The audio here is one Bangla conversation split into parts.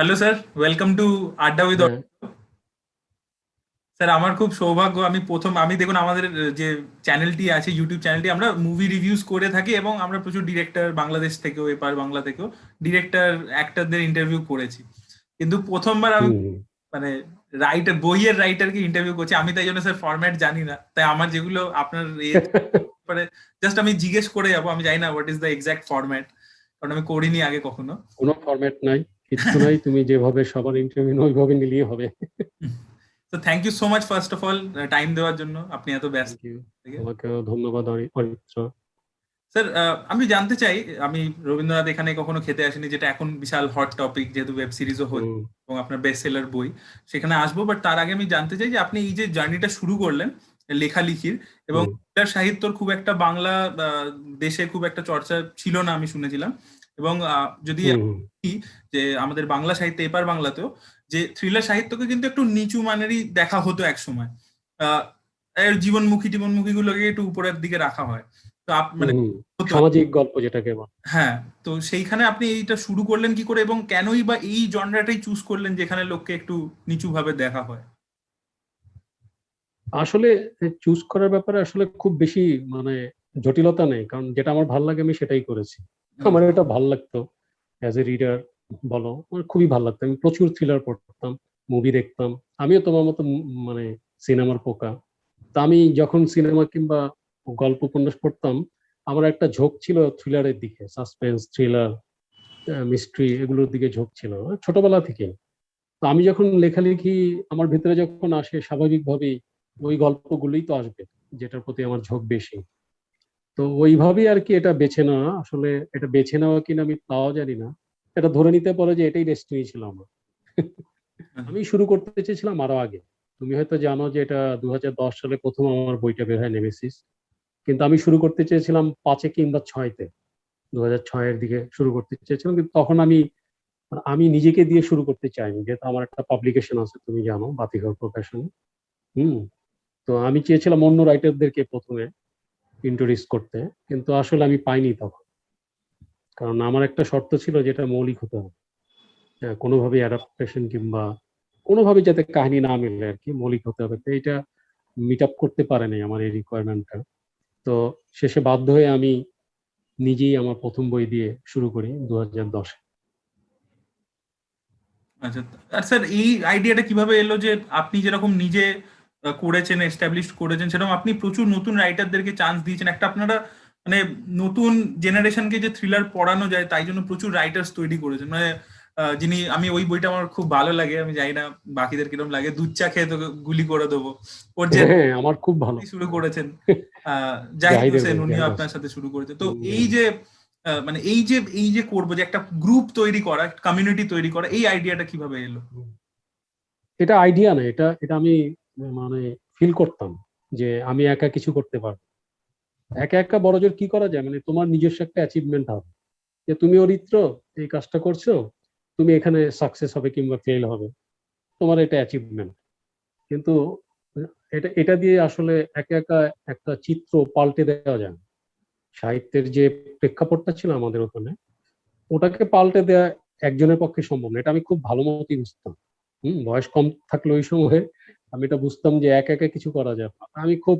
Hello sir welcome to adda with sir আমার খুব সৌভাগ্য আমি প্রথম আমি দেখুন আমাদের যে চ্যানেলটি আছে ইউটিউব চ্যানেলটি আমরা মুভি রিভিউজ করে থাকি এবং আমরা প্রচুর ডিরেক্টর বাংলাদেশ থেকেও এপার বাংলা থেকেও ডিরেক্টর অ্যাক্টরদের ইন্টারভিউ করেছি। কিন্তু প্রথমবার আমি মানে রাইটার বইয়ের রাইটারকে ইন্টারভিউ করছি। আমি তাই জন্য স্যার ফরম্যাট জানি না। তাই আমার যেগুলো আপনার মানে জাস্ট আমি জিজ্ঞেস করে যাব আমি জানি না what is the exact format কারণ আমি করিনি আগে কখনো। কোনো ফরম্যাট নাই। কিচ্ছু নাই তুমি যেভাবে সবার ইন্টারভিউ ওইভাবে নিলেই হবে। তো thank you so much first of all time দেওয়ার জন্য। আপনি এত ব্যস্ত। তোমাকেও ধন্যবাদ অরিত্র। স্যার আহ, আমি জানতে চাই আমি রবীন্দ্রনাথ এখানে কখনো খেতে আসিনি যেটা এখন বিশাল হট টপিক যেহেতু ওয়েব সিরিজও হুম, এবং আপনার বেস্ট সেলার বই। সেখানে আসব বাট তার আগে আমি জানতে চাই যে আপনি এই যে জার্নিটা শুরু করলেন লেখালেখির এবং। সাহিত্যর খুব একটা বাংলা দেশে খুব একটা চর্চা ছিল না আমি শুনেছিলাম। এবং যদি যে আমাদের বাংলা সাহিত্যে এপার বাংলাতেও যে থ্রিলার সাহিত্যকে কিন্তু একটু নিচু মানেরই দেখা হতো এক সময় এর জীবনমুখী জীবনমুখী গুলোকে একটু উপরের দিকে রাখা হয়। তো মানে সামাজিক গল্প যেটাকে হ্যাঁ তো সেইখানে আপনি এইটা শুরু করলেন কি করে এবং কেনই বা এই জনরাটাই চুজ করলেন যেখানে লোককে একটু নিচু ভাবে দেখা হয়? আসলে চুজ করার ব্যাপারে আসলে খুব বেশি মানে জটিলতা নেই। কারণ যেটা আমার ভালো লাগে আমি সেটাই করেছি। আমার এটা ভালো লাগতো। অ্যাজ এ রিডার বলো, আমার খুবই ভালো লাগতো। আমি প্রচুর থ্রিলার পড়তাম মুভি দেখতাম। আমিও তোমার মতো মানে সিনেমার পোকা। তা আমি যখন সিনেমা কিংবা গল্প উপন্যাস পড়তাম, আমার একটা ঝোঁক ছিল থ্রিলারের দিকে। সাসপেন্স থ্রিলার মিস্ট্রি এগুলোর দিকে ঝোঁক ছিল। ছোটবেলা থেকে। তো আমি যখন লেখালেখি আমার ভিতরে যখন আসে, স্বাভাবিকভাবেই ওই গল্পগুলোই তো আসবে, যেটার প্রতি আমার ঝোঁক বেশি। তো ওইভাবেই আর কি এটা বেছে নেওয়া আসলে এটা বেছে নেওয়া কিনা আমি তাও জানি না। এটা ধরে নিতে পারো যে এটাই ডেস্টিনি ছিল আমার। আমি শুরু করতে চেয়েছিলাম আরও আগে। তুমি হয়তো জানো যে এটা দু হাজার দশ সালে প্রথম আমার বইটা বের হয় নেমেসিস কিন্তু আমি শুরু করতে চেয়েছিলাম পাঁচে কিংবা ছয়তে। দু হাজার ছয়ের দিকে শুরু করতে চেয়েছিলাম কিন্তু তখন আমি আমি নিজেকে দিয়ে শুরু করতে চাইনি। যেহেতু আমার একটা পাবলিকেশন আছে তুমি জানো বাতিঘর প্রকাশন হুম তো আমি চেয়েছিলাম অন্য রাইটারদেরকে প্রথমে। ইন্ট্রোডিউস করতে কিন্তু আসলে আমি পাইনি তখন। কারণ আমার একটা শর্ত ছিল যেটা মৌলিক হতে হবে। হ্যাঁ, কোনোভাবে অ্যাডাপ্টেশন কিংবা কোনোভাবে যাতে কাহিনী না মিলে আর কি মৌলিক হতে হবে। তো এটা মিট আপ করতে পারেনি আমার এই রিকোয়ারমেন্টটা তো শেষে বাধ্য হয়ে আমি নিজেই আমার প্রথম বই দিয়ে শুরু করি দু হাজার দশে। আচ্ছা আর স্যার এই আইডিয়াটা কীভাবে এলো যে আপনি যেরকম নিজে করেছেন এস্টাবলিশ করেছেন সেরকম আপনি প্রচুর নতুন রাইটারদেরকে চান্স দিয়েছেন। একটা আপনারা মানে নতুন জেনারেশনকে যে থ্রিলার পড়ানো যায় তাই জন্য প্রচুর রাইটার্স তৈরি করেছেন। মানে যিনি আমি ওই বইটা আমার খুব ভালো লাগে আমি জানি না বাকিদের কীরকম লাগে। দুধ চা খেয়ে তোকে গুলি করে দেবো। ওর যে হ্যাঁ আমার খুব ভালো। শুরু করেছেন। আহ, জাহিদ হোসেন উনিও আপনার সাথে শুরু করেছেন। তো এই যে মানে এই যে এই যে করব যে একটা গ্রুপ তৈরি করা কমিউনিটি তৈরি করা এই আইডিয়াটা কীভাবে এলো? এটা আইডিয়া না এটা এটা আমি মানে ফিল করতাম যে আমি একা কিছু করতে পারব। একা একা বড় জোর কি করা যায়? মানে তোমার নিজস্ব একটা অ্যাচিভমেন্ট হবে। যে তুমি অরিত্র, এই কাজটা করছ, তুমি এখানে সাকসেস হবে কিংবা ফেল হবে। তোমার এটা অ্যাচিভমেন্ট কিন্তু এটা এটা দিয়ে আসলে একা একা একটা চিত্র পাল্টে দেওয়া যায়। সাহিত্যের যে প্রেক্ষাপটটা ছিল আমাদের ওখানে, ওটাকে পাল্টে দেওয়া একজনের পক্ষে সম্ভব না। এটা আমি খুব ভালো মতোই বুঝতাম। হম, বয়স কম থাকলে ওই সময় আমি এটা বুঝতাম যে একা একা কিছু করা যায়। আমি খুব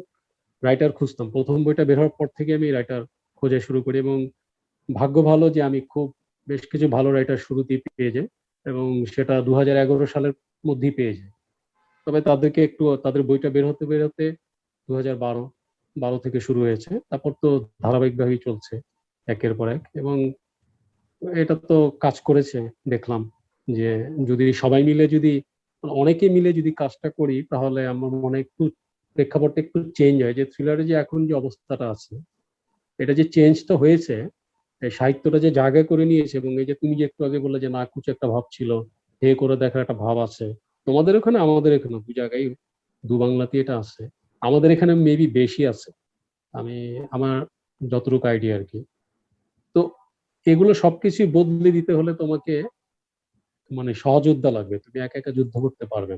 রাইটার খুঁজতাম। প্রথম বইটা বের হওয়ার পর থেকে আমি রাইটার খোঁজা শুরু করি এবং ভাগ্য ভালো যে আমি খুব বেশ কিছু ভালো রাইটার শুরুতেই পেয়ে যাই এবং সেটা দুহাজার এগারো সালের মধ্যেই পেয়ে যাই। তবে তাদেরকে একটু, তাদের বইটা বের হতে বের হতে দু বারো বারো থেকে শুরু হয়েছে। তারপর তো ধারাবাহিকভাবেই চলছে একের পর এক এবং এটা তো কাজ করেছে, দেখলাম যে যদি সবাই মিলে যদি অনেকে মিলে যদি কাজটা করি, তাহলে আমার মনে একটু প্রেক্ষাপটটা একটু চেঞ্জ হয়। যে থ্রিলারে যে এখন যে অবস্থাটা আছে, এটা যে চেঞ্জটা হয়েছে, এই সাহিত্যটা যে জায়গা করে নিয়েছে এবং এই যে তুমি যে একটু আগে বললে যে না, কিছু একটা ভাব ছিল, হে করে দেখার একটা ভাব আছে, তোমাদের ওখানে আমাদের এখানে দু জায়গায় দু বাংলাতে এটা আছে। আমাদের এখানে মেবি বেশি আছে। আমি, আমার যতটুকু আইডিয়া আর কি। তো এগুলো সবকিছু বদলে দিতে হলে তোমাকে মানে সহযোদ্ধা লাগবে, তুমি একা একা যুদ্ধ করতে পারবে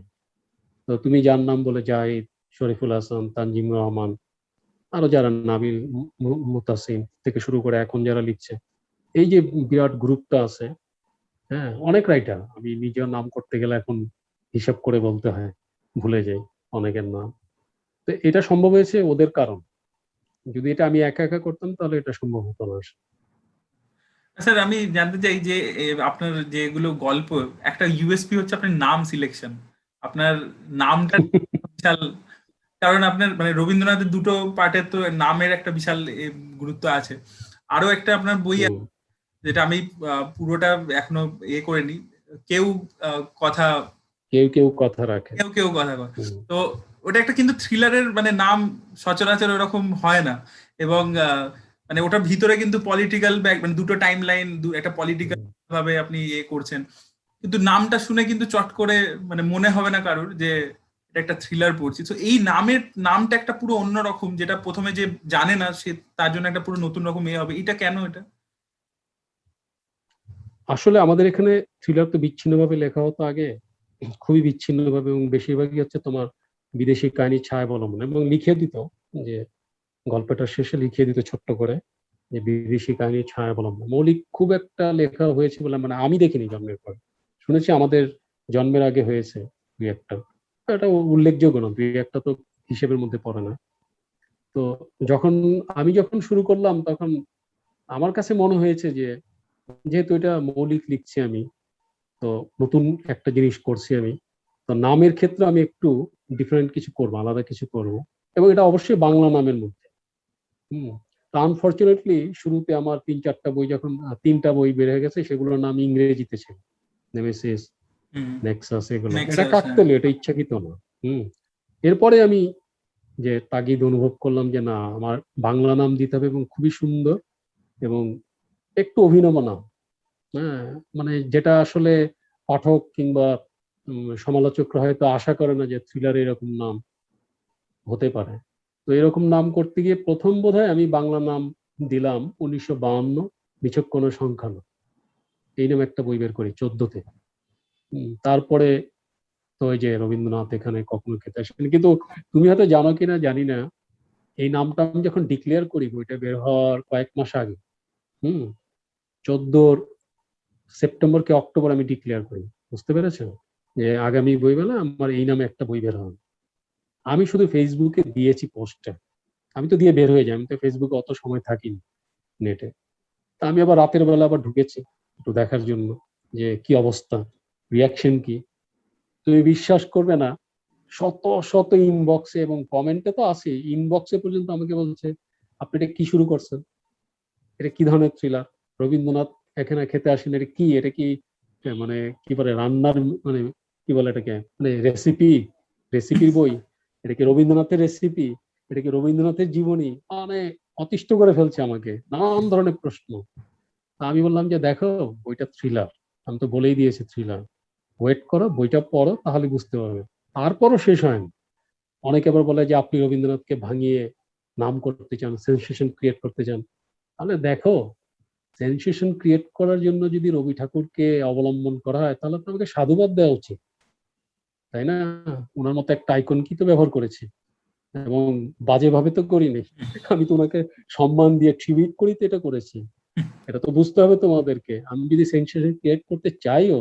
তো তুমি যার নাম বলে জাহিদ, শরীফুল হাসান তানজিম রহমান, আরও যারা নাবিল মুতাসিম থেকে শুরু করে এখন যারা লিখছে, এই যে বিরাট গ্রুপটা আছে হ্যাঁ অনেক রাইটার আমি নিজের নাম করতে গেলে এখন হিসাব করে বলতে হয়, ভুলে যাই অনেকের নাম। তো এটা সম্ভব হয়েছে ওদের কারণ। যদি এটা আমি একা একা করতাম তাহলে এটা সম্ভব হতো না। স্যার আমি জানতে চাই যে আপনার যেগুলো গল্প একটা ইউএসপি হচ্ছে আপনার নাম সিলেকশন আপনার নামটা বিশাল কারণ আপনার মানে রবীন্দ্রনাথের দুটো পার্টের তো নামের একটা বিশাল গুরুত্ব আছে। আরও একটা আপনার বই আছে, যেটা আমি পুরোটা এখনও এ করিনি। কেউ কথা কেউ কেউ কথা রাখে। কেউ কেউ কথা হুম, তো ওটা একটা কিন্তু থ্রিলারের মানে নাম সচরাচর ওরকম হয় না। এবং আহ, মানে ওটার ভিতরে কিন্তু পলিটিক্যাল ব্যাক মানে দুটো টাইম লাইন একটা পলিটিক্যাল ভাবে আপনি ইয়ে করছেন। কিন্তু নামটা শুনে কিন্তু চট করে মানে মনে হবে না কারোর যে এটা একটা থ্রিলার পড়ছি। তো এই নামের নামটা একটা পুরো অন্যরকম যেটা প্রথমে যে জানে না সে তার জন্য একটা পুরো নতুন রকম এ হবে। এটা কেন এটা? আসলে আমাদের এখানে থ্রিলার তো বিচ্ছিন্নভাবে লেখা হতো আগে খুবই বিচ্ছিন্নভাবে এবং বেশিরভাগই হচ্ছে তোমার বিদেশি কাহিনী ছায়া অবলম্বন এবং লিখে দিত যে গল্পটা শেষে লিখিয়ে দিত ছোট্ট করে যে বিদেশি কাহিনী ছায়া অবলম্বন মৌলিক খুব একটা লেখা হয়েছে বলে মানে আমি দেখিনি জন্মের পর। শুনেছি আমাদের জন্মের আগে হয়েছে দুই একটা। এটা উল্লেখযোগ্য না দুই একটা তো হিসেবের মধ্যে পড়ে না। তো যখন আমি যখন শুরু করলাম তখন আমার কাছে মনে হয়েছে যে যেহেতু এটা মৌলিক লিখছি আমি, তো নতুন একটা জিনিস করছি আমি, তো নামের ক্ষেত্রে আমি একটু ডিফারেন্ট কিছু করব, আলাদা কিছু করব। এবং এটা অবশ্যই বাংলা নামের মধ্যে। হম। আনফর্চুনেটলি শুরুতে আমার তিন চারটা বই যখন তিনটা বই বের হয়ে গেছে সেগুলোর নাম ইংরেজিতে ছিল। নেমেসিস নেক্সাস এগুলো। এটা কাকতালীয় এটা ইচ্ছাকৃত না। হুম। এরপরে আমি যে তাগিদ অনুভব করলাম যে না আমার বাংলা নাম দিতে হবে এবং খুবই সুন্দর এবং একটু অভিনব নাম। হ্যাঁ মানে যেটা আসলে পাঠক কিংবা সমালোচকরা হয়তো আশা করে না যে থ্রিলার এরকম নাম হতে পারে। তো এরকম নাম করতে গিয়ে প্রথম বোধহয় আমি বাংলা নাম দিলাম উনিশশো বাহান্ন, বিচক্ষণ সংখ্যা না এই নামে একটা বই বের করি, চোদ্দতে। তারপরে তো ওই যে রবীন্দ্রনাথ এখানে কখনো খেতে আসেন। কিন্তু তুমি হয়তো জানো কিনা, জানি না। এই নামটা আমি যখন ডিক্লেয়ার করি, বইটা বের হওয়ার কয়েক মাস আগে, হুম, চোদ্দোর সেপ্টেম্বর কে অক্টোবর আমি ডিক্লেয়ার করি। বুঝতে পেরেছ? যে আগামী বইবেলা আমার এই নামে একটা বই বের হবে। আমি শুধু ফেসবুকে দিয়েছি পোস্টটা আমি তো দিয়ে বের হয়ে যাই, আমি তো ফেসবুকে অত সময় থাকিনি নেটে তা আমি আবার রাতের বেলা আবার ঢুকেছি একটু দেখার জন্য যে কি অবস্থা রিয়াকশন কি। তুমি বিশ্বাস করবে না, শত শত ইনবক্সে এবং কমেন্টে তো আছে ইনবক্সে পর্যন্ত আমাকে বলছে, আপনি এটা কি শুরু করছেন? এটা কি ধরনের থ্রিলার রবীন্দ্রনাথ এখানে খেতে আসেন, এটা কি? এটা কি মানে কি বলে, রান্নার মানে কি বলে এটাকে? মানে রেসিপি রেসিপির বই? এটা কি রবীন্দ্রনাথের রেসিপি এটা কি রবীন্দ্রনাথের জীবনী? মানে অতিষ্ঠ করে ফেলছে আমাকে। নানান ধরনের প্রশ্ন। আমি বললাম যে, দেখো, বইটা থ্রিলার আমি তো বলেই দিয়েছি থ্রিলার ওয়েট করো, বইটা পড়ো, তাহলে বুঝতে পারবে। তারপরও শেষ হয়নি। অনেকে আবার বলে যে, আপনি রবীন্দ্রনাথকে ভাঙিয়ে নাম করতে চান সেন্সেশন ক্রিয়েট করতে চান। তাহলে দেখো সেন্সেশন ক্রিয়েট করার জন্য যদি রবি ঠাকুরকে অবলম্বন করা হয়, তাহলে তো আমাকে সাধুবাদ দেওয়া উচিত। তাই না? ওনার মতো একটা আইকন কি তো ব্যবহার করেছি? এবং বাজেভাবে তো করিনি। আমি তো ওনাকে সম্মান দিয়ে ট্রিবিউট করি তো এটা করেছি। এটা তো বুঝতে হবে তোমাদেরকে। আমি যদি সেন্সেশন ক্রিয়েট করতে চাইও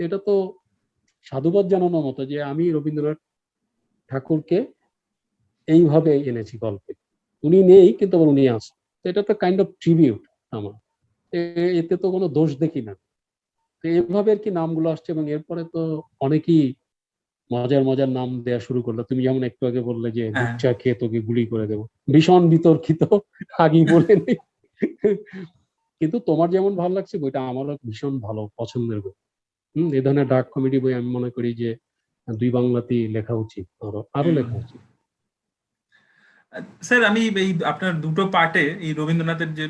এটা তো সাধুবাদ জানানোর মতো যে আমি রবীন্দ্রনাথ ঠাকুরকে এইভাবে এনেছি গল্পে। উনি নেই, কিন্তু আবার উনি আসেন তো এটা তো কাইন্ড অফ ট্রিবিউট আমার। এতে তো কোনো দোষ দেখি না। তো এইভাবে আর কি নামগুলো আসছে এবং এরপরে তো অনেকেই মজার মজার নাম দেয়া শুরু করল। তুমি যেমন একটু আগে বললে যে হ্যাঁ। চা খেয়ে তোকে গুলি করে দেবো। ভীষণ বিতর্কিত আগেই বলে নেই কিন্তু তোমার যেমন ভালো লাগছে বইটা আমারও ভীষণ ভালো পছন্দের বই। হম এ ধরনের ডার্ক কমেডি বই আমি মনে করি যে দুই বাংলাতেই লেখা উচিত আরও আরও লেখা উচিত। স্যার আমি এই আপনার দুটো পার্টে এই রবীন্দ্রনাথের যে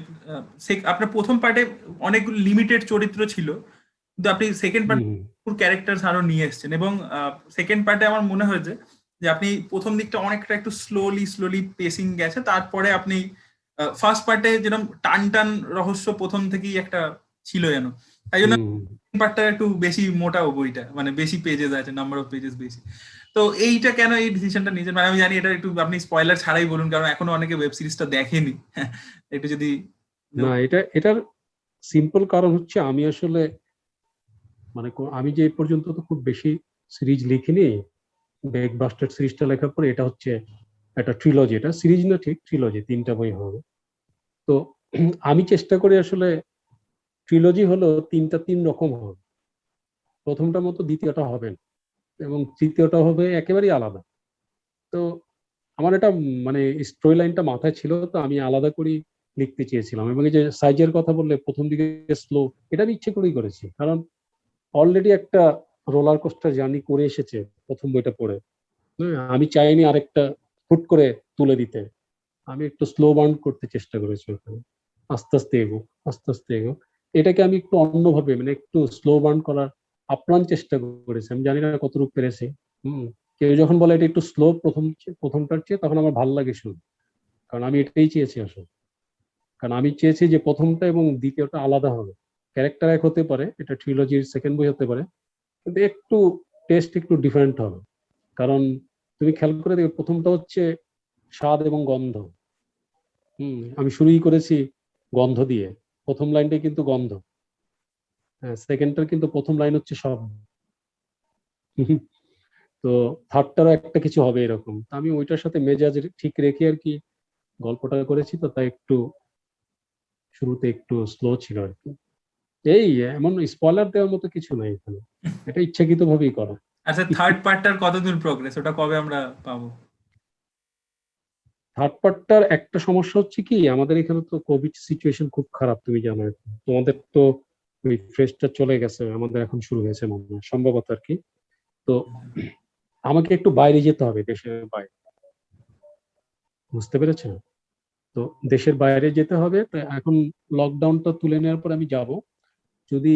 আপনার প্রথম পার্টে অনেকগুলো লিমিটেড চরিত্র ছিল কিন্তু আপনি সেকেন্ড পার্ট ক্যারেক্টার আরও নিয়ে এসেছেন। এবং সেকেন্ড পার্টে আমার মনে হয়েছে যে আপনি প্রথম দিকটা অনেকটা একটু স্লোলি স্লোলি পেসিং গেছে। তারপরে আপনি ফার্স্ট পার্টে যেরকম টান টান রহস্য প্রথম থেকেই একটা ছিল যেন। তাই জন্য পার্টটা একটু বেশি মোটাও বইটা মানে বেশি পেজেস আছে নাম্বার অফ পেজেস বেশি। তো এইটা কেন এই ডিসিশনটা নিয়েছেন? মানে আমি জানি এটা একটু আপনি স্পয়লার ছাড়াই বলুন কারণ এখনও অনেকে ওয়েব সিরিজটা দেখেনি। একটু যদি না এটা এটার সিম্পল কারণ হচ্ছে আমি আসলে মানে আমি যে পর্যন্ত তো খুব বেশি সিরিজ লিখিনি। বেগ বাস্টার সিরিজটা লেখার পরে এটা হচ্ছে একটা ট্রিলজি এটা সিরিজ না ঠিক ট্রিলজি তিনটা বই হবে। তো আমি চেষ্টা করি আসলে ট্রিলজি হলো তিনটা তিন রকম হবে। প্রথমটা মতো, দ্বিতীয়টা হবে না। এবং তৃতীয়টা হবে একেবারেই আলাদা। তো আমার এটা মানে স্টোরি লাইনটা মাথায় ছিল, তো আমি আলাদা করে লিখতে চেয়েছিলাম। এবং এই যে সাইজের কথা বললে, প্রথম দিকে স্লো এটা আমি ইচ্ছে করেই করেছি। কারণ অলরেডি একটা রোলার কোস্টার জার্নি করে এসেছে প্রথম বইটা পড়ে। আমি চাইনি আরেকটা হুট করে তুলে দিতে। আমি একটু স্লো বার্ন করতে চেষ্টা করেছি ওখানে। আস্তে আস্তে এগো আস্তে আস্তে এগো এটাকে আমি একটু অন্যভাবে মানে একটু স্লো বার্ন করার আপ্রাণ চেষ্টা করেছি। আমি জানি না কতটুকু পেরেছি। হম, কেউ যখন বলে এটা একটু স্লো প্রথম প্রথমটার চেয়ে, তখন আমার ভালো লাগে শুনে। কারণ আমি এটাই চেয়েছি আসলে। কারণ আমি চেয়েছি যে প্রথমটা এবং দ্বিতীয়টা আলাদা হবে। ক্যারেক্টার এক হতে পারে, এটা ট্রিলজির সেকেন্ড বই হতে পারে, কিন্তু একটু টেস্ট একটু ডিফারেন্ট হবে। কারণ তুমি খেয়াল করে দেখবে, প্রথমটা হচ্ছে স্বাদ এবং গন্ধ। হুম, আমি শুরুই করেছি গন্ধ দিয়ে, প্রথম লাইনটাই কিন্তু গন্ধ। হ্যাঁ সেকেন্ডটার কিন্তু প্রথম লাইন হচ্ছে সব তো থার্ডটারও একটা কিছু হবে এরকম। তো আমি ওইটার সাথে মেজাজ ঠিক রেখে আর কি গল্পটা করেছি, তো তাই একটু শুরুতে একটু স্লো ছিল আর কি। এই এমন স্পয়লার দেওয়ার মতো কিছু নাই এখানে। এটা ইচ্ছাকৃত ভাবেই করা। আচ্ছা থার্ড পার্টটার কতদূর প্রোগ্রেস ওটা কবে আমরা পাবো? থার্ড পার্টটার একটা সমস্যা হচ্ছে কি আমাদের এখানে তো কোভিড সিচুয়েশন খুব খারাপ তুমি জানো। তোমাদের তো ওই ফ্রেশটা চলে গেছে আমাদের এখন শুরু হয়েছে মনে হয় সম্ভবত আর কি। তো আমাকে একটু বাইরে যেতে হবে দেশের বাইরে। বুঝতে পেরেছ? তো দেশের বাইরে যেতে হবে এখন লকডাউনটা তুলে নেওয়ার পর আমি যাব। যদি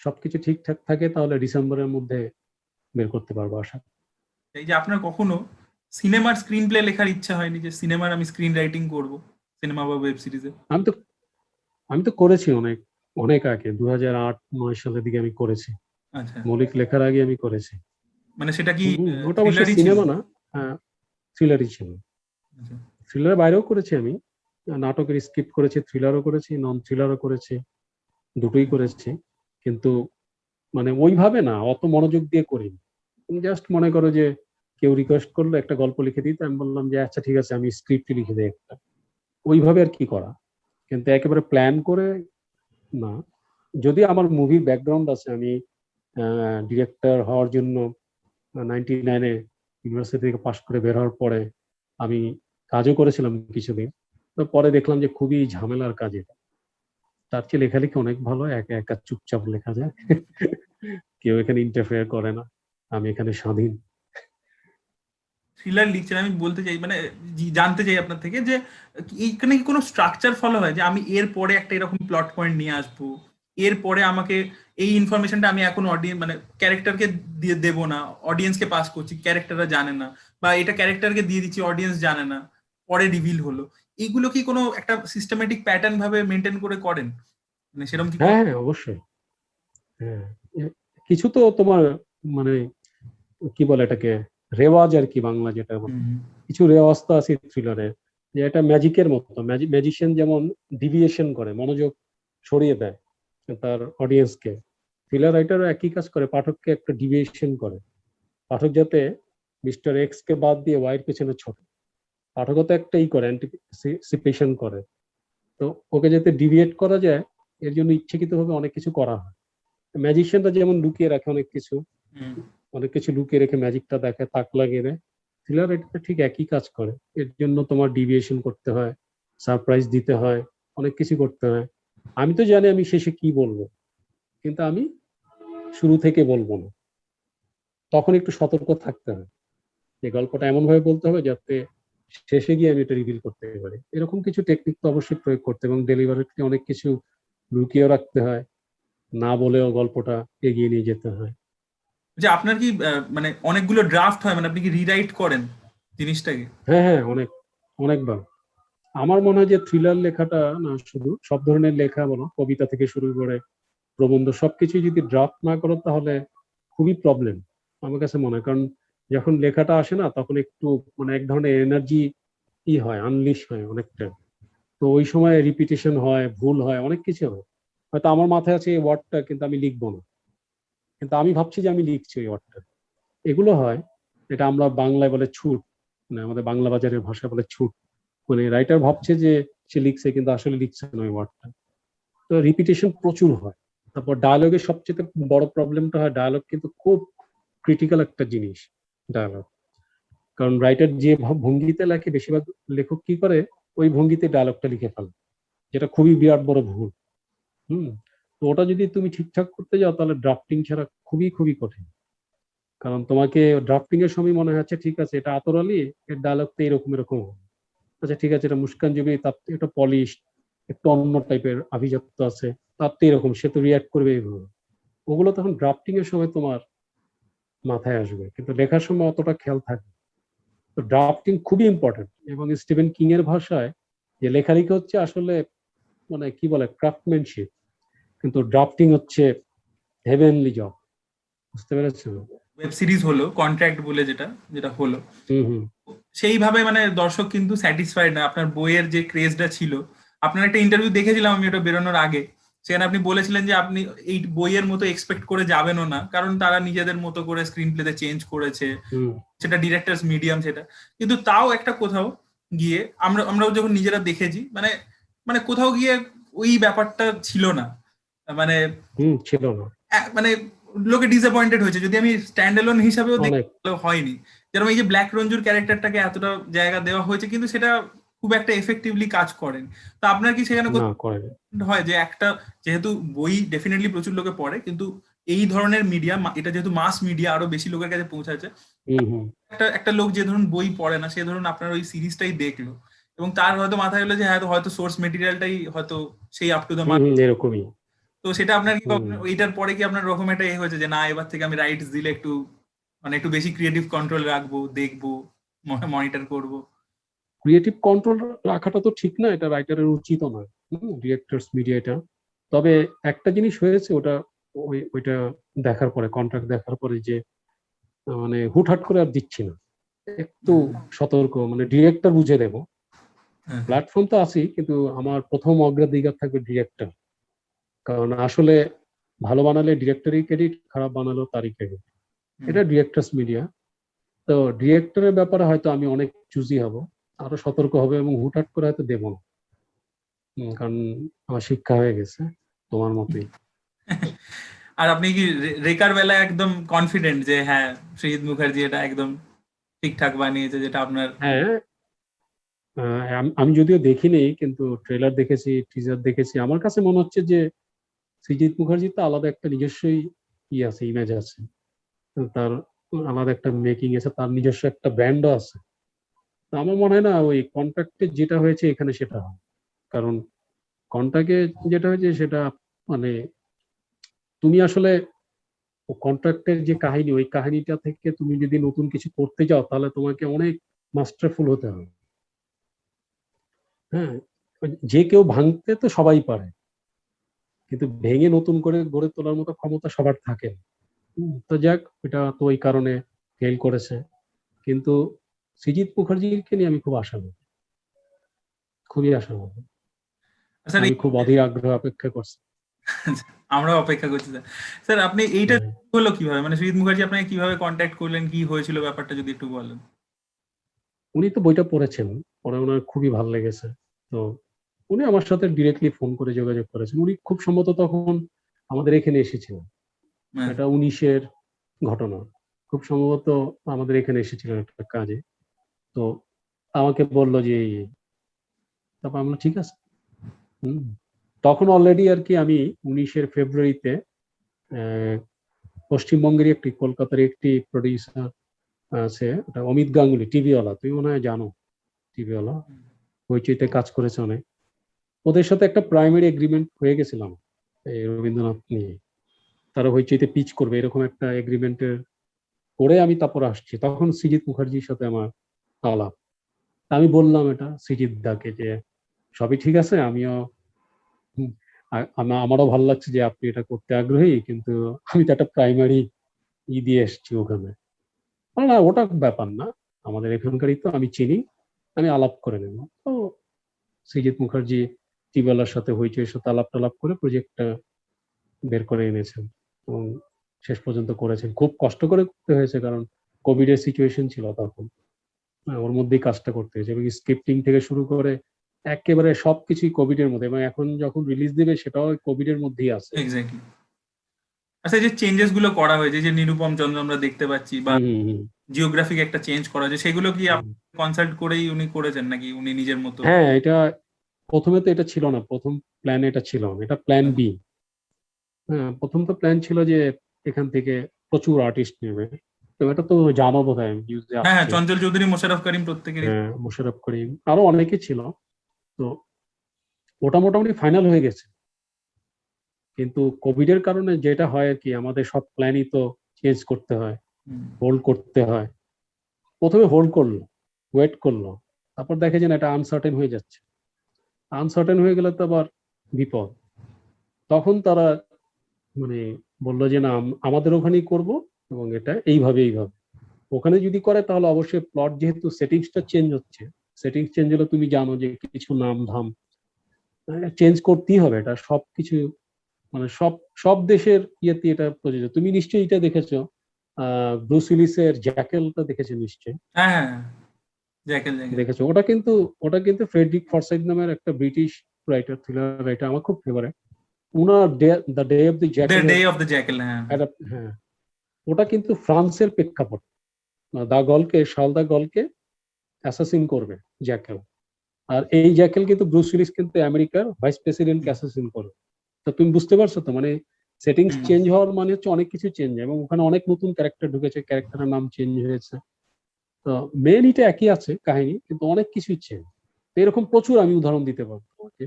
সবকিছু ঠিকঠাক থাকে তাহলে ডিসেম্বরের মধ্যে বের করতে পারব আশা এই যে আপনার কখনো সিনেমার স্ক্রিন প্লে লেখার ইচ্ছা হয়নি যে সিনেমার আমি স্ক্রিন রাইটিং করব সিনেমা বা ওয়েব সিরিজে আমি তো আমি তো করেছি অনেক অনেক আগে দু হাজার আট নয় সালের দিকে আমি করেছি। আচ্ছা। মৌলিক লেখার আগে আমি করেছি। মানে সেটা কি ওটা সিনেমা না থ্রিলারই ছিল। আচ্ছা। থ্রিলারের বাইরেও করেছি আমি নাটকের স্ক্রিপ্ট করেছি থ্রিলারও করেছি নন থ্রিলারও করেছি। দুটোই করেছি, কিন্তু মানে ওইভাবে না, অত মনোযোগ দিয়ে করিনি। জাস্ট মনে করো যে কেউ রিকোয়েস্ট করল, একটা গল্প লিখে দিতে, আমি বললাম যে আচ্ছা ঠিক আছে, আমি স্ক্রিপ্ট লিখে দিই একটা। ওইভাবে আর কি করা? কিন্তু একেবারে প্ল্যান করে না। যদি আমার মুভির ব্যাকগ্রাউন্ড আছে, আমি ডিরেক্টর হওয়ার জন্য নাইনটি নাইনে ইউনিভার্সিটি থেকে পাশ করে বের হওয়ার পরে আমি কাজও করেছিলাম কিছুদিন। তো পরে দেখলাম যে খুবই ঝামেলার কাজ এটা। তার চেয়ে লেখালেখি অনেক ভালো? একা একা চুপচাপ লেখা যায়। কেউ এখানে ইন্টারফেয়ার করে না। আমি এখানে স্বাধীন। থ্রিলার লিখছেন আমি বলতে চাই মানে জানতে চাই আপনার থেকে যে এইখানে কি কোনো স্ট্রাকচার ফলো হয়? যে আমি এর পরে একটা এরকম প্লট পয়েন্ট নিয়ে আসব। এর পরে আমাকে এই ইনফরমেশনটা আমি এখন অডিয়েন্স মানে ক্যারেক্টারকে দিয়ে দেবো না। অডিয়েন্সকে পাস করছি ক্যারেক্টাররা জানে না। বা এটা ক্যারেক্টারকে দিয়ে দিচ্ছি অডিয়েন্স জানে না। পরে রিভিল হলো। এইগুলো কি কোনো একটা সিস্টেমেটিক প্যাটার্ন ভাবে মেনটেন করে করেন? মানে সেরকম কি হ্যাঁ হ্যাঁ অবশ্যই। হ্যাঁ কিছু তো তোমার মানে কি বলে এটাকে রেওয়াজ আর কি বাংলা যেটা। কিছু রেওয়াজ তো আছে থ্রিলারে যে এটা ম্যাজিকের মতো। ম্যাজিশিয়ান যেমন ডিভিয়েশন করে মনোযোগ সরিয়ে দেয় তার অডিয়েন্সকে থ্রিলার রাইটারও একই কাজ করে পাঠককে একটা ডিভিয়েশন করে। পাঠক যাতে মিস্টার এক্স কে বাদ দিয়ে ওয়াইয়ের পেছনে ছোট পাঠকও তো একটাই করে অ্যান্টিসিপেশন করে। তো ওকে যাতে ডিভিয়েট করা যায় এর জন্য ইচ্ছাকৃতভাবে অনেক কিছু করা হয়। ম্যাজিশিয়ানরা যেমন লুকিয়ে রাখে অনেক কিছু অনেক কিছু লুকিয়ে রেখে ম্যাজিকটা দেখে তাক লাগিয়ে দেয়। থ্রিলার এটা ঠিক একই কাজ করে। এর জন্য তোমার ডিভিয়েশন করতে হয় সারপ্রাইজ দিতে হয় অনেক কিছু করতে হয়। আমি তো জানি আমি শেষে কি বলব কিন্তু আমি শুরু থেকে বলব না। তখন একটু সতর্ক থাকতে হয়। যে গল্পটা এমন ভাবে বলতে হবে যাতে শেষে গিয়ে আমি এটা রিভিল করতে পারি। এরকম কিছু টেকনিক তো অবশ্যই প্রয়োগ করতে এবং ডেলিভারিতে অনেক কিছু লুকিয়েও রাখতে হয়। না বলেও গল্পটা এগিয়ে নিয়ে যেতে হয়। যে আপনার কি মানে অনেকগুলো ড্রাফট হয় মানে আপনি কি রিরাইট করেন জিনিসটাকে? হ্যাঁ হ্যাঁ অনেক অনেকবার। আমার মনে হয় যে থ্রিলার লেখাটা না শুধু সব ধরনের লেখা বলো কবিতা থেকে শুরু করে প্রবন্ধ সবকিছু যদি ড্রাফট না করো তাহলে খুবই প্রবলেম আমার কাছে মনে হয়। কারণ যখন লেখাটা আসে না, তখন একটু মানে এক ধরনের এনার্জি ই হয় আনলিশ হয় অনেকটা। তো ওই সময় রিপিটেশন হয়, ভুল হয়, অনেক কিছু হয়। হয়তো আমার মাথায় আছে এই ওয়ার্ডটা কিন্তু আমি লিখব না। কিন্তু আমি ভাবছি যে আমি লিখছি ওই ওয়ার্ডটা এগুলো হয়, এটা আমরা বাংলায় বলে ছুট মানে আমাদের বাংলা বাজারের ভাষায় বলে ছুট। মানে রাইটার ভাবছে যে সে লিখছে, কিন্তু আসলে লিখছে না ওই ওয়ার্ডটা তো রিপিটেশন প্রচুর হয়। তারপর ডায়ালগের সবচেয়ে বড় প্রবলেমটা হয় ডায়ালগ কিন্তু খুব ক্রিটিক্যাল একটা জিনিস। ডায়ালগ কারণ রাইটার যে ভঙ্গিতে লেখে, বেশিরভাগ লেখক কি করে? ওই ভঙ্গিতে ডায়ালগটা লিখে ফেলে। যেটা খুবই বিরাট বড় ভুল। হুম? তো ওটা যদি তুমি ঠিকঠাক করতে যাও, তাহলে ড্রাফটিং ছাড়া খুবই খুবই কঠিন। কারণ তোমাকে ড্রাফটিং এর সময় মনে হচ্ছে ঠিক আছে, এটা আতর আলী, এর ডায়ালগ তো এরকম এরকম। আচ্ছা ঠিক আছে, এটা মুস্কান জবি, তার এটা পলিশ একটু অন্য টাইপের আভিজাত্য আছে, তার তো এরকম, সে তো রিয়াক্ট করবে এইভাবে। ওগুলো তখন ড্রাফটিং এর সময় তোমার মাথায় আসবে। কিন্তু লেখার সময় অতটা খেয়াল থাকে তো ড্রাফটিং খুবই ইম্পর্টেন্ট এবং স্টিভেন কিং এর ভাষায় যে লেখালেখি হচ্ছে আসলে মানে কি বলে ক্রাফটম্যানশিপ কিন্তু ড্রাফটিং হচ্ছে হেভেনলি জব বুঝতে পেরেছ ওয়েব সিরিজ হলো কন্ট্রাক্ট বলে যেটা যেটা হলো। হুম হুম। সেইভাবে মানে দর্শক কিন্তু স্যাটিসফাইড না। আপনার বইয়ের যে ক্রেজটা ছিল আপনার একটা ইন্টারভিউ দেখেছিলাম আমি ওটা বেরোনোর আগে। সেখানে আপনি বলেছিলেন যে আপনি এই বইয়ের মতো এক্সপেক্ট করে যাবেনও না কারণ তারা নিজেদের মতো করে স্ক্রিন প্লেতে চেঞ্জ করেছে। সেটা ডিরেক্টরস মিডিয়াম সেটা। কিন্তু তাও একটা কোথাও গিয়ে আমরা আমরাও যখন নিজেরা দেখেছি মানে মানে কোথাও গিয়ে ওই ব্যাপারটা ছিল না। মানে ছিল না। মানে লোকে ডিসঅ্যাপয়েন্টেড হয়েছে। যদি আমি স্ট্যান্ড এলোন হিসাবেও দেখি হয়নি। যেরকম এই যে ব্ল্যাক রঞ্জুর ক্যারেক্টারটাকে এতটা জায়গা দেওয়া হয়েছে কিন্তু সেটা খুব একটা এফেক্টিভলি কাজ করেন। তো আপনার কি সেখানে হয় যে একটা যেহেতু বই ডেফিনেটলি প্রচুর লোকে পড়ে কিন্তু এই ধরনের মিডিয়া এটা যেহেতু মাস মিডিয়া আরও বেশি লোকের কাছে পৌঁছাচ্ছে একটা একটা লোক যে ধরুন বই পড়ে না সে ধরুন আপনার ওই সিরিজটাই দেখল এবং তার হয়তো মাথায় হলো যে হ্যাঁ হয়তো সোর্স মেটেরিয়ালটাই হয়তো সেই আপ টু দ্য হুম, এরকমই। তো সেটা আপনার কি হুম। এইটার পরে কি আপনার রকম একটা এ হয়েছে যে না এবার থেকে আমি রাইটস দিলে একটু মানে একটু বেশি ক্রিয়েটিভ কন্ট্রোল রাখব দেখব মনিটর করব? ক্রিয়েটিভ কন্ট্রোল রাখাটা তো ঠিক না এটা রাইটারের উচিত নয়। ডিরেক্টরস মিডিয়া এটা। তবে একটা জিনিস হয়েছে ওটা ওই ওইটা দেখার পরে কন্ট্রাক্ট দেখার পরে যে মানে হুটহাট করে আর দিচ্ছি না। একটু সতর্ক মানে ডিরেক্টর বুঝে দেবো। প্ল্যাটফর্ম তো আছেই কিন্তু আমার প্রথম অগ্রাধিকার থাকবে ডিরেক্টর কারণ আসলে ভালো বানালে ডিরেক্টরই ক্রেডিট খারাপ বানালো তারই ক্রেডিট এটা ডিরেক্টরস মিডিয়া তো ডিরেক্টরের ব্যাপারে হয়তো আমি অনেক চুজি হব। আরও সতর্ক হবে এবং হুটহাট করে হয়তো দেবো না। কারণ আমার শিক্ষা হয়ে গেছে তোমার মতোই। আর আপনি কি রেকার বেলায় একদম কনফিডেন্ট যে হ্যাঁ সৃজিত মুখার্জি এটা একদম ঠিকঠাক বানিয়েছে যেটা আপনার হ্যাঁ আমি যদিও দেখিনি কিন্তু ট্রেলার দেখেছি টিজার দেখেছি। আমার কাছে মনে হচ্ছে যে সৃজিত মুখার্জির তো আলাদা একটা নিজস্বই ই আছে ইমেজ আছে। তার আলাদা একটা মেকিং আছে তার নিজস্ব একটা ব্র্যান্ডও আছে। আমার মনে হয় না ওই কন্ট্রাক্টে যেটা হয়েছে এখানে সেটা হয়। কারণ কন্ট্রাক্টে যেটা হয়েছে সেটা মানে তুমি আসলে কন্ট্রাক্টের যে কাহিনী, ওই কাহিনীটা থেকে তুমি যদি নতুন কিছু করতে যাও, তাহলে তোমাকে অনেক মাস্টারফুল হতে হবে। হ্যাঁ যে কেউ ভাঙতে তো সবাই পারে। কিন্তু ভেঙে নতুন করে গড়ে তোলার মতো ক্ষমতা সবার থাকে তো যাক এটা তো ওই কারণে ফেল করেছে। কিন্তু সৃজিত মুখার্জিকে নিয়ে আমি খুব আশাবাদী। খুবই আশাবাদী। স্যার আমি এই- খুব অধীর আগ্রহ অপেক্ষা করছি। আমরা অপেক্ষা করছি স্যার। আপনি এইটা হ্যাঁ। হলো কীভাবে? মানে সৃজিত মুখার্জি আপনাকে কীভাবে কন্ট্যাক্ট করলেন? কি হয়েছিল ব্যাপারটা যদি একটু বলেন? উনি তো বইটা পড়েছেন। পরে ওনার খুবই ভালো লেগেছে। তো উনি আমার সাথে ডিরেক্টলি ফোন করে যোগাযোগ করেছেন। উনি খুব সম্ভবত তখন আমাদের এখানে এসেছিলেন। হ্যাঁ। এটা উনিশের ঘটনা। খুব সম্ভবত আমাদের এখানে এসেছিলেন একটা কাজে। তো আমাকে বলল যে। তারপর আমরা ঠিক আছে। তখন অলরেডি আর কি আমি উনিশের ফেব্রুয়ারিতে পশ্চিমবঙ্গের একটি, কলকাতার একটি প্রডিউসার আছে, ওটা অমিত গাঙ্গুলি, টিভিওয়ালা। তুই মনে হয় জানো, টিভিওয়ালা। হইচইতে কাজ করেছে অনেক। ওদের সাথে একটা প্রাইমারি এগ্রিমেন্ট হয়ে গেছিলাম এই রবীন্দ্রনাথ নিয়ে। তারা হইচইতে পিচ করবে, এরকম একটা এগ্রিমেন্টের করে আমি তারপর আসছি। তখন সৃজিত মুখার্জির সাথে আমার আলাপ আমি বললাম এটা সৃজিত দাকে যে সবই ঠিক আছে, আমিও আমারও ভালো লাগছে যে আপনি এটা করতে আগ্রহী, কিন্তু আমি তো একটা প্রাইমারি ই দিয়ে এসেছি ওখানে। না, ওটা ব্যাপার না, আমাদের এখানকারই তো আমি চিনি, আমি আলাপ করে নেব। তো সৃজিত মুখার্জি টিবেলার সাথে হইচইয়ের সাথে আলাপ টালাপ করে প্রজেক্টটা বের করে এনেছেন এবং শেষ পর্যন্ত করেছেন। খুব কষ্ট করে করতে হয়েছে, কারণ কোভিডের সিচুয়েশন ছিল তখন। ওর মধ্যেই কাজটা করতে হয়েছে এবং স্ক্রিপ্টিং থেকে শুরু করে একেবারে সবকিছুই কোভিড এর মধ্যে এবং এখন যখন রিলিজ দেবে সেটাও কোভিড এর মধ্যেই আছে। এক্স্যাক্টলি আচ্ছা যে চেঞ্জেসগুলো করা হয়েছে যে নিরুপম চন্দ্র আমরা দেখতে পাচ্ছি বা জিওগ্রাফিক একটা চেঞ্জ করা হয়েছে সেগুলো কি হুম। কনসাল্ট করেই উনি করেছেন নাকি উনি নিজের মতো? হ্যাঁ এটা প্রথমে তো এটা ছিল না প্রথম প্ল্যান এটা ছিল না এটা প্ল্যান বি হ্যাঁ প্রথম তো প্ল্যান ছিল যে এখান থেকে প্রচুর আর্টিস্ট নেবে। এটা তো জানো বোধ হয় হ্যাঁ হ্যাঁ চঞ্চল চৌধুরী মোশাররফ করিম প্রত্যেকেরই। হ্যাঁ মোশাররফ করিম আরও অনেকে ছিল। তো ওটা মোটামুটি ফাইনাল হয়ে গেছে। কিন্তু কোভিড এর কারণে যেটা হয় আর কি আমাদের সব প্ল্যানই তো চেঞ্জ করতে হয়। হোল্ড করতে হয়। প্রথমে হোল্ড করল ওয়েট করল। তারপর দেখে যে এটা আনসার্টেন হয়ে যাচ্ছে। আনসার্টেন হয়ে গেলে তো আবার বিপদ। তখন তারা মানে বলল যে না আম- আমাদের ওখানেই করব। এবং এটা এইভাবে এইভাবে। ওখানে যদি করে তাহলে অবশ্যই প্লট যেহেতু সেটিংসটা চেঞ্জ হচ্ছে সেটিংস চেঞ্জ হলে তুমি জানো যে কিছু নাম ধাম চেঞ্জ করতেই হবে। এটা সবকিছু মানে সব সব দেশের ইয়েতে এটা প্রযোজ্য। তুমি নিশ্চয়ই এটা দেখেছ আহ ব্রুস উইলিসের জ্যাকেলটা দেখেছ নিশ্চয়ই? হ্যাঁ হ্যাঁ জ্যাকেল দেখেছ? ওটা কিন্তু ওটা কিন্তু ফ্রেডরিক ফরসাইড নামের একটা ব্রিটিশ রাইটার থ্রিলার রাইটার আমার খুব ফেভারিট উনার the day of the jackal day of the jackal হ্যাঁ। হ্যাঁ। ওটা কিন্তু ফ্রান্সের প্রেক্ষাপট। দা গলকে শাল দা গলকে অ্যাসাসিন করবে জ্যাকেল। আর এই জ্যাকেল কিন্তু ব্রুস উইলিস কিন্তু আমেরিকার ভাইস প্রেসিডেন্টকে অ্যাসাসিন করবে। তো তুমি বুঝতে পারছ তো? মানে সেটিংস চেঞ্জ হওয়ার মানে হচ্ছে অনেক কিছু চেঞ্জ এবং ওখানে অনেক নতুন ক্যারেক্টার ঢুকেছে ক্যারেক্টারের নাম চেঞ্জ হয়েছে। তো মেন এটা একই আছে কাহিনী কিন্তু অনেক কিছুই চেঞ্জ এরকম প্রচুর আমি উদাহরণ দিতে পারব তোমাকে।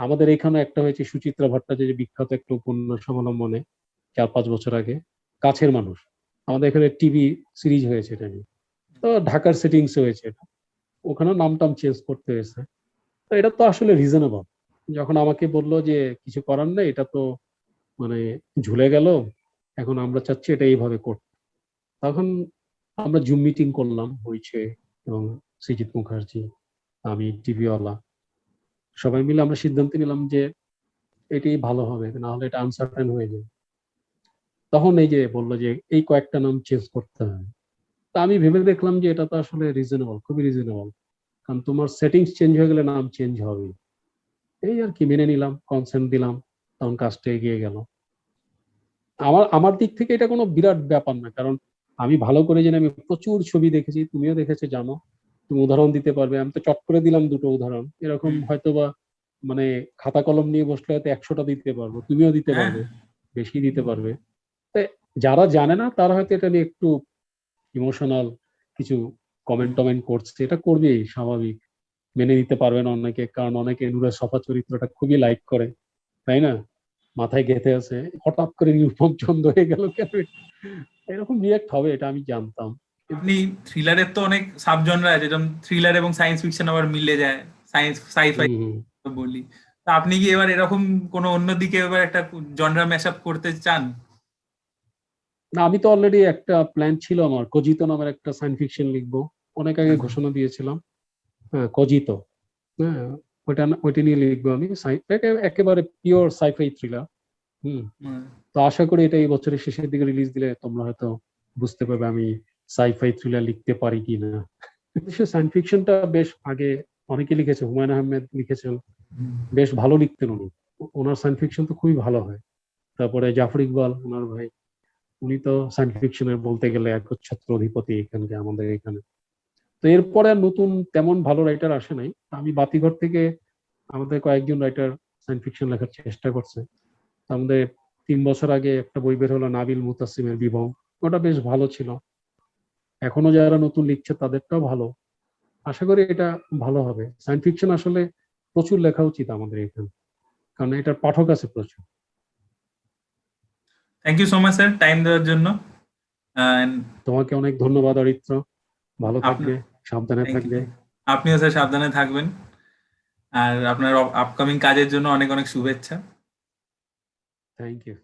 আমাদের এখানে একটা হয়েছে সুচিত্রা ভট্টাচার্য বিখ্যাত একটা উপন্যাস অবলম্বনে চার পাঁচ বছর আগে। কাছের মানুষ। আমাদের এখানে টিভি সিরিজ হয়েছে এটা নিয়ে। তো ঢাকার সেটিংস হয়েছে এটা। ওখানে নাম টাম চেঞ্জ করতে হয়েছে। তো এটা তো আসলে রিজনেবল যখন আমাকে বলল যে কিছু করার নেই, এটা তো মানে ঝুলে গেল, এখন আমরা চাচ্ছি এটা এইভাবে করতে। তখন আমরা জুম মিটিং করলাম হয়েছে এবং সৃজিত মুখার্জি, আমি, টিভিওয়ালা, সবাই মিলে আমরা সিদ্ধান্ত নিলাম যে এটি ভালো হবে না হলে এটা আনসার্টেন হয়ে যাবে। তখন এই যে বলল যে এই কয়েকটা নাম চেঞ্জ করতে হবে তা আমি ভেবে দেখলাম যে এটা তো আসলে রিজনেবল খুবই রিজনেবল কারণ তোমার সেটিংস চেঞ্জ হয়ে গেলে নাম চেঞ্জ হবে এই আর কি মেনে নিলাম কনসেন্ট দিলাম তখন কাজটা এগিয়ে গেল। আমার আমার দিক থেকে এটা কোনো বিরাট ব্যাপার না কারণ আমি ভালো করে জানি আমি প্রচুর ছবি দেখেছি তুমিও দেখেছ জানো। তুমি উদাহরণ দিতে পারবে আমি তো চট করে দিলাম দুটো উদাহরণ। এরকম। হয়তোবা মানে খাতা কলম নিয়ে বসলে হয়তো একশোটা দিতে পারব তুমিও দিতে হ্যাঁ। পারবে বেশি দিতে পারবে। যারা জানে না তারা হয়তো এটা নিয়ে একটু ইমোশনাল কিছু কমেন্ট টমেন্ট করছে। এটা করবেই স্বাভাবিক। মেনে নিতে পারবেন অনেকে কারণ অনেকে নুরের সফা চরিত্রটা খুবই লাইক করে। তাই না? মাথায় গেঁথে আছে। হঠাৎ করে নিরুপম চন্দ হয়ে গেল কেন? এরকম রিয়াক্ট হবে এটা আমি জানতাম। আপনি থ্রিলারের তো অনেক সাব জনরা আছে যেমন থ্রিলার এবং সায়েন্স ফিকশন আবার মিলে যায়। Science scifi. বলি। তা আপনি কি এবার এরকম কোনো অন্য দিকে এবার একটা জনরা ম্যাশ আপ করতে চান? না আমি তো অলরেডি একটা প্ল্যান ছিল আমার। কজিতো নামের একটা সায়েন্স ফিকশন লিখব। অনেক আগে ঘোষণা দিয়েছিলাম। হ্যাঁ কজিতো হ্যাঁ ওইটা ওইটা নিয়ে লিখব আমি। একেবারে পিওর সাইফাই থ্রিলার হুম, তো আশা করি এটা এই বছরের শেষের দিকে রিলিজ দিলে তোমরা হয়তো বুঝতে পারবে আমি সাইফাই থ্রিলার লিখতে পারি কি না। সায়েন্স ফিকশনটা বেশ আগে অনেকে লিখেছে হুমায়ুন আহমেদ লিখেছেন। বেশ ভালো লিখতেন উনি। ওনার সায়েন্স ফিকশন তো খুবই ভালো হয়। তারপরে জাফর ইকবাল ওনার ভাই। উনি তো সায়েন্স ফিকশনের বলতে গেলে একচ্ছত্র অধিপতি এখানকে আমাদের এখানে। তো এরপরে আর নতুন তেমন ভালো রাইটার আসে নাই। আমি বাতিঘর থেকে আমাদের কয়েকজন রাইটার সায়েন্স ফিকশন লেখার চেষ্টা করছে। আমাদের তিন বছর আগে একটা বই বের হলো নাবিল মুতাসিমের বিবাহ। ওটা বেশ ভালো ছিল। এখনও যারা নতুন লিখছে তাদেরটাও ভালো। আশা করি এটা ভালো হবে। সায়েন্স ফিকশন আসলে প্রচুর লেখা উচিত আমাদের এখানে। কারণ এটার পাঠক আছে প্রচুর। Thank you so much sir time দেওয়ার জন্য। তোমাকে অনেক ধন্যবাদ অরিত্র। ভালো থাকবে সাবধানে থাকবে। আপনিও স্যার সাবধানে থাকবেন। আর আপনার আপকামিং কাজের জন্য অনেক অনেক শুভেচ্ছা। Thank you